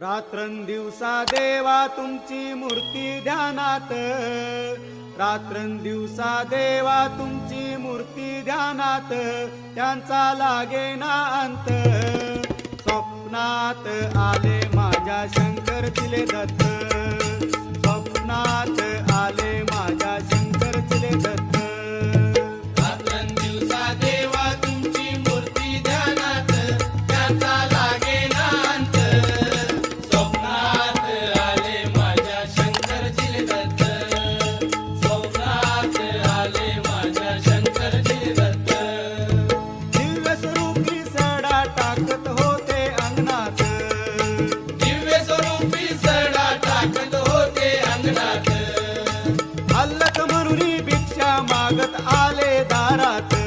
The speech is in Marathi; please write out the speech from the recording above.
रात्रंदिवसा देवा तुमची मूर्ती ध्यानात. रात्रंदिवसा देवा तुमची मूर्ती ध्यानात. त्यांचा लागे ना अंत. स्वप्नात आले माझ्या शंकर दिले दत्त. स्वप्नात लागत आले दारात.